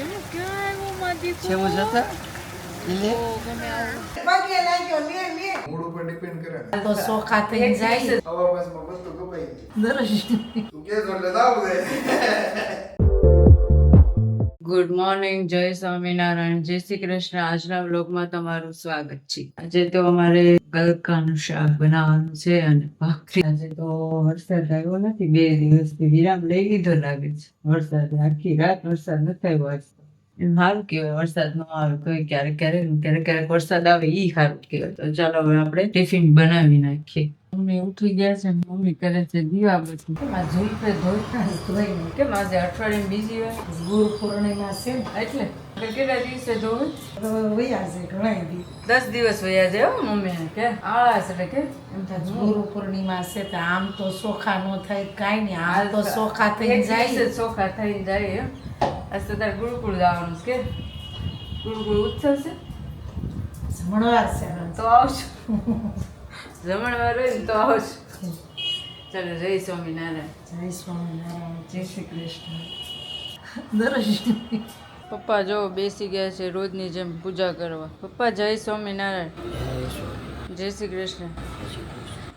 કેમ ક્યાં આવ્યો મારી છે એવું જતા મૂડ ઉપર ડિપેન્ડ કરે તો સોખા થઈ જાય ગયું તું કે જોડે ગુડ મોર્નિંગ જય સ્વામિનારાયણ. જય શ્રી કૃષ્ણ. આજના બ્લોગમાં તમારું સ્વાગત છે. આજે તો અમારે ગલકાનું શાક બનાવવાનું છે અને ભાખરી. આજે તો વરસાદ આવ્યો નથી. બે દિવસથી વિરામ લઈ લીધો લાગે છે. વરસાદ આખી રાત વરસાદ નથી આવ્યો આજ સારું કહેવાય વરસાદ ન આવે કોઈ ક્યારેક ક્યારેક ક્યારેક ક્યારેક વરસાદ આવે એ સારું કહેવાય. તો ચાલો હવે આપણે ટિફિન બનાવી નાખીએ. મમ્મી ઉઠી ગયા છે મમ્મી કરે છે દીવાબત્તી આ ઝૂલપે ધોઈતા ધોઈ કેમ આજે અઠવાડિયે બીજી વાર? ગુરુ પૂર્ણિમા છે એટલે. કેટલા દિવસે ધોવું? તો વયા છે ઘણા દી દસ દિવસ વયા છે હો મમ્મી કે? આળસ એટલે કે? એમ થાય ગુરુ પૂર્ણિમા છે તો આમ તો સોખા ન થાય કાંઈ નહીં આમ તો સોખા થઈ જાય. સોખા થઈ જાય એમ. આજ તો તારે ગુરુકુળ જવાનું છે કે? ગુરુકુળ ઉત્સવ છે? જમણવાર છે તો આવજો. જમણવાર હોય ને તો આવજો. ચાલો જય સ્વામિનારાયણ જય સ્વામિનારાયણ જય શ્રી કૃષ્ણ. દર્શન પપ્પા જો બેસી ગયા છે રોજની જેમ પૂજા કરવા. પપ્પા જય સ્વામિનારાયણ જય શ્રી કૃષ્ણ.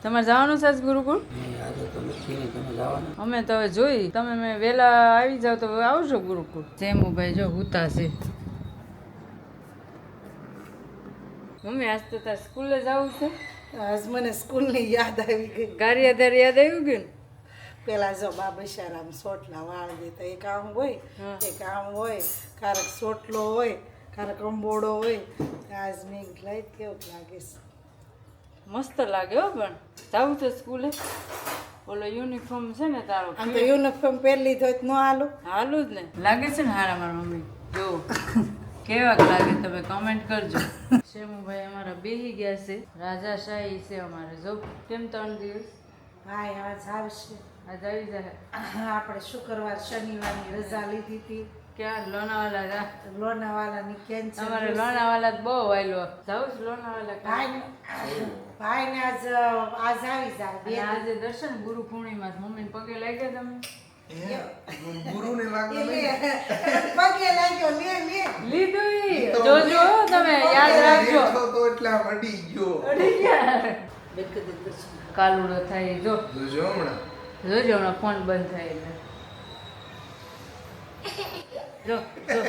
તમારે જવાનું છે આજ ગુરુકુળ? અમે તો હવે જોઈ તમે મેં વહેલા આવી જાવ તો આવજો ગુરુકુળ. ભાઈ જો હુતા છે. મમ્મી આજ તો તાર સ્કૂલે જવું છે? આજ મને સ્કૂલની યાદ આવી ગઈ. ગારિયાધાર યાદ આવ્યું ગયું પેલા જો બા બશારામ સોટલા વાળ દેતા એક આમ હોય એક આમ હોય કારક સોટલો હોય કારક અંબોડો હોય. આજ મેં લઈ કેવું લાગે છે. મસ્ત લાગે હો પણ. જાવું છે સ્કૂલે. ઓલો યુનિફોર્મ છે ને તારો આમ તો યુનિફોર્મ પહેરી લીધો તો ન હાલું. હાલું જ ને. લાગે છે ને હારા મારા મમ્મી? જો. કેવાક લાગે તમે કમેન્ટ કરજો. શેમુભાઈ અમારા બેહી ગયા છે. રાજાશાહી છે અમારે જો. કેમ ત્રણ દિવસ? ભાઈ આજ આવશે. આજ આવી જાય. આપણે શુક્રવાર શનિવારની રજા લીધી હતી. ક્યાં? લોનાવાલા લોનાવાલાની કેન્સર અમારે લોનાવાલા બહુ વાયલો. જાઉં છું લોનાવાલા ભાઈને ભાઈને આજ આજ આવી જાય બે આજે દર્શન ગુરુ પૂર્ણિમા મમ્મી પગે લાગ્યા તમે? ગુરુને લાગે પગે લાગ્યો લે લે. લીધું જોજો તમે યાદ રાખજો. તો તો અડી ગયો. અડી ગયા. બેક દે દર્શન. કાલુડો થાય જો. જોજો હમણાં. જોજો હમણાં ફોન બંધ થાય એટલે. જો જો.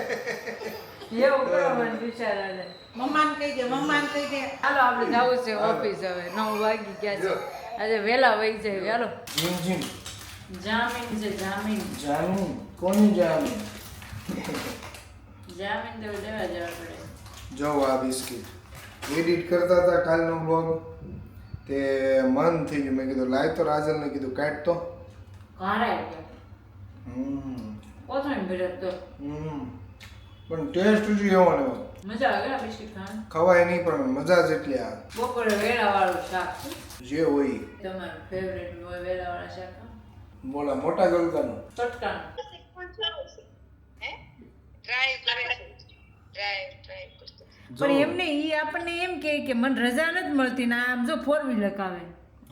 એવું કરો મને બિચારાને મમ્માને કહી દે મમ્માને કહી દે. હાલો આપણે જવું છે ઓફિસ હવે. નવ વાગી ગયા છે. આજે વહેલા વહી જાય. હાલો. જીમ જીમ જામીન છે જામીન. જામીન? કોની જામીન? જામીન તો લેવા જવા પડે. જો આ બિસ્કિટ. એડિટ કરતા હતા કાલનો બ્લોગ તે મન થઈ ગયું. મેં કીધું લાય તો રાજલને કીધું કાઢ તો હમ. કોથળી ભેરત તો હમ. પણ ટેસ્ટ જ એવો ને. મજા આવે ને બિસ્કિટ ખાવાની? ખવાય નહીં પણ મજા જ એટલી આવે. બપોરે વેળા વાળું શાક જે હોય. તમારું ફેવરેટ હોય વેળા વાળા શાક બોલા મોટા ગલકાનું. ચટકાનું જો. પણ એમને ઈ આપણને એમ કે કે મને રજા નથી મળતી ને આમ જો ફોર વ્હીલર કાવે.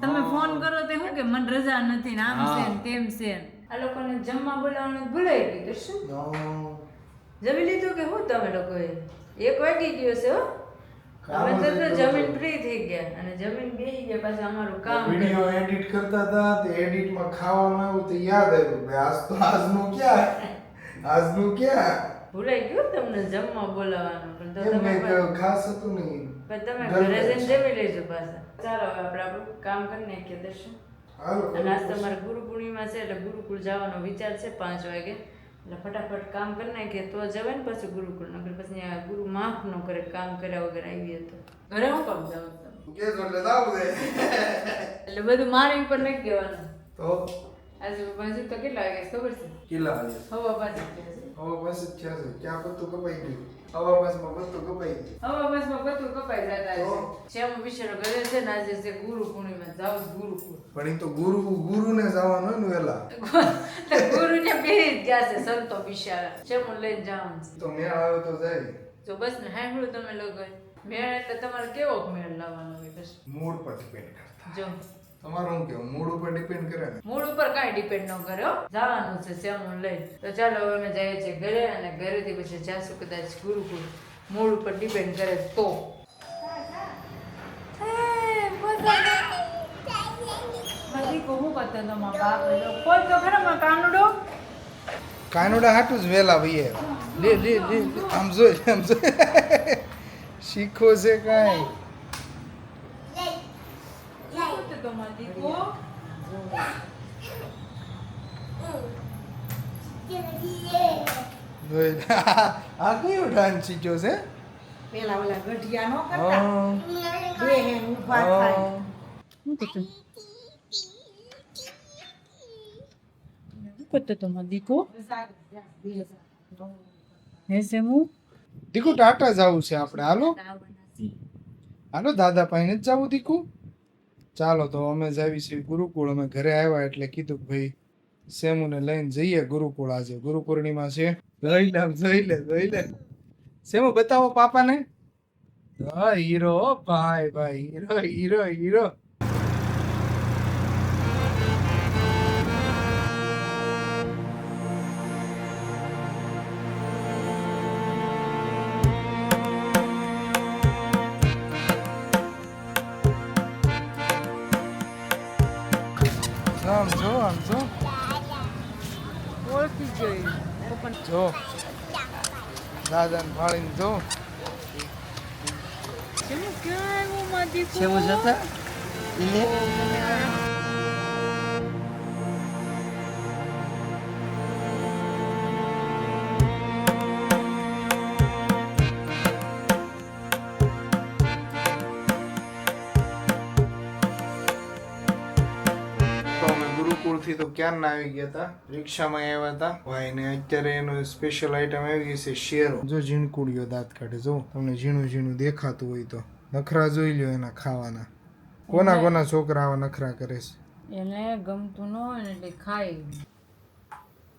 તમે ફોન કરો તો શું કે મને રજા નથી ને આમ છે ને તેમ છે ને. આ લોકોને જમવા બોલાવવાનું ભૂલાઈ ગયું શું જમી લીધું કે હું તમે લોકોએ? એક વાગી ગયો છે હો. અમે તો જમીન ફ્રી થઈ ગયા અને જમીન બેસી ગયા પાછા અમારું કામ વીડિયો એડિટ કરતા હતા તે એડિટમાં ખાવાનું આવ્યું તો યાદ આવ્યું કે આજ તો આજનું ક્યાં? આજનું ક્યાં? ભૂલાઈ ગયું તમને જમવા બોલાવવાનું પણ તો તમે ખાસ હતું નહીં. પણ તમે ઘરે. જઈને જમી લેજો પાછા. ચાલો હવે આપણે આપણું કામ કરી નાખીએ દર્શન. અને આજ તમારે ગુરુ પૂર્ણિમા છે એટલે ગુરુકુળ જવાનો વિચાર છે પાંચ વાગે. એટલે ફટાફટ કામ કરી નાખીએ તો જવાય ને પછી ગુરુકુળ. નગર પછી આ ગુરુ માફ ન કરે કામ કર્યા વગર આવીએ તો. ઘરે હું કામ જાવ તું કે તો એટલે બધું મારી ઉપર નથી કહેવાનું. તો? આજે બાજુ તો કેટલા વાગે છે? ખબર છે? કેટલા વાગે? હવા પાછી હવા પાસે થયા છે ક્યાં પત્તું કપાઈ ગયું? હવા પાસમાં પત્તું કપાઈ ગયું? હવા પાસમાં કપાઈ જતા? છે શ્યામ વિશેનો ઘરે છે ને આજે છે ગુરુ પૂર્ણિમા જાવ ગુરુ પણ એ તો ગુરુ ગુરુને જવાનું હોય ને વેલા ગુરુને જ ગયા છે સંતો બિચારા. શ્યામ લઈને જવાનું તો મેળ આવે તો જાય. બસ ને સાંભળ્યું તમે લોકો. મેળ એટલે તમારે કેવો મેળ લાવવાનો હોય બસ. મૂડ પર ડિપેન્ડ કરતા. જો. તમારું હું કેવું? મૂડ ઉપર ડિપેન્ડ કરે ને? મૂડ ઉપર કાંઈ ડિપેન્ડ ન કરે હો. જવાનું છે સેમું લઈ. તો ચાલો હવે અમે જઈએ છીએ ઘરે અને ઘરેથી પછી જાશું કદાચ ગુરુકુળ. મૂડ ઉપર ડિપેન્ડ કરે તો. કાનુડા? હાટું જ વેલા ભાઈએ લે લે લે લે. આમ જોઈ આમ જોઈ. શીખો છે કાંઈ જોઈ લે. આ કયો ડાન્સ શીખ્યો છે? પેલા ઓલા ગઢિયા નો કરતા? બે હે ઊભા થાય. હા. દીકુ ટાટા જવું છે આપણે. હાલો. હાલો દાદા પાસે જ જવું દીકુ. ચાલો તો અમે જાવી છીએ ગુરુકુળ અમે ઘરે આવ્યા એટલે કીધું કે ભાઈ સેમુને લઈને જઈએ ગુરુકુળ આજે. ગુરુ પૂર્ણિમા છે. જોઈ લે જોઈ લે જોઈ લે. સેમુ, બતાવો પાપાને. હા, હીરો ભાઈ ભાઈ, હીરો હીરો હીરો. આમ જો આમ જો. જો. દાદાને ફાળીને જો. સેવું જતા લે તો ગુરુકુળથી તો ક્યારના આવી ગયા હતા રિક્ષામાં આવ્યા હતા ભાઈ ને અત્યારે એનો સ્પેશિયલ આઈટમ આવી ગઈ છે શેરો. જો ઝીણકુડીઓ દાંત કાઢે જો. તમને ઝીણું ઝીણું દેખાતું હોય તો. નખરા જોઈ લ્યો એના ખાવાના. કોના કોના છોકરા આવા નખરા કરે છે? એને ગમતું ન હોય એટલે ખાય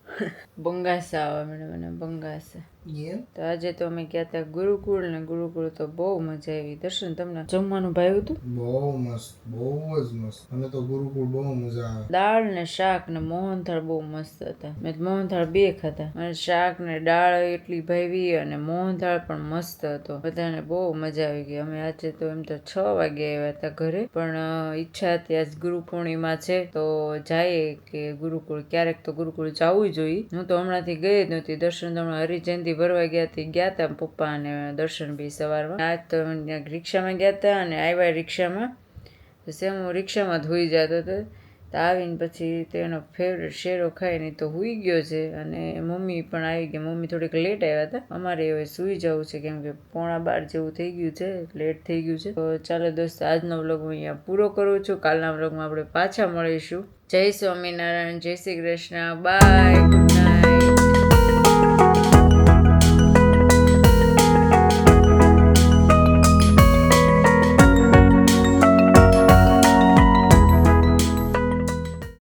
બંગાસા આવે મને મને બંગાસા. તો આજે તો અમે ગયા હતા ગુરુકુળ ને ગુરુકુળ તો બહુ મજા આવી. દર્શન તમને જમવાનું ભાવ્યું હતું? બહુ મસ્ત બહુ જ મસ્ત. અમે તો ગુરુકુળ બહુ મજા આવે. દાળ ને શાક ને મોહનથાળ બહુ મસ્ત હતા. મેં મોહનથાળ બે ખાતા અને શાક ને દાળ એટલી ભાવી અને મોહનથાળ પણ મસ્ત હતો. બધાને બહુ મજા આવી ગઈ. અમે આજે તો એમ તો છ વાગે આવ્યા હતા ઘરે. પણ ઈચ્છા હતી આજ ગુરુ પૂર્ણિમા છે તો જાય કે ગુરુકુળ. ક્યારેક તો ગુરુકુળ જવું જોઈએ. હું તો હમણાંથી ગઈ જ નહોતી. દર્શન તમને હમણાં હરિજયંતિ ભરવા ગયા હતી ગયા હતા પપ્પા અને દર્શન બી સવારમાં. આજ તો રિક્ષામાં ગયા હતા અને આવ્યા રિક્ષામાં. તો સેમ હું રિક્ષામાં ધોઈ જતો હતો. તો આવીને પછી તેનો ફેવરેટ શેરો ખાઈને તો હુઈ ગયો છે. અને મમ્મી પણ આવી ગઈ. મમ્મી થોડીક લેટ આવ્યા હતા. અમારે હવે સૂઈ જવું છે કેમ કે પોણા બાર જેવું થઈ ગયું છે. લેટ થઈ ગયું છે. તો ચાલો દોસ્ત, આજનો વ્લોગ હું અહીંયા પૂરો કરું છું. કાલના વ્લોગમાં આપણે પાછા મળીશું. જય સ્વામિનારાયણ, જય શ્રી કૃષ્ણ. બાય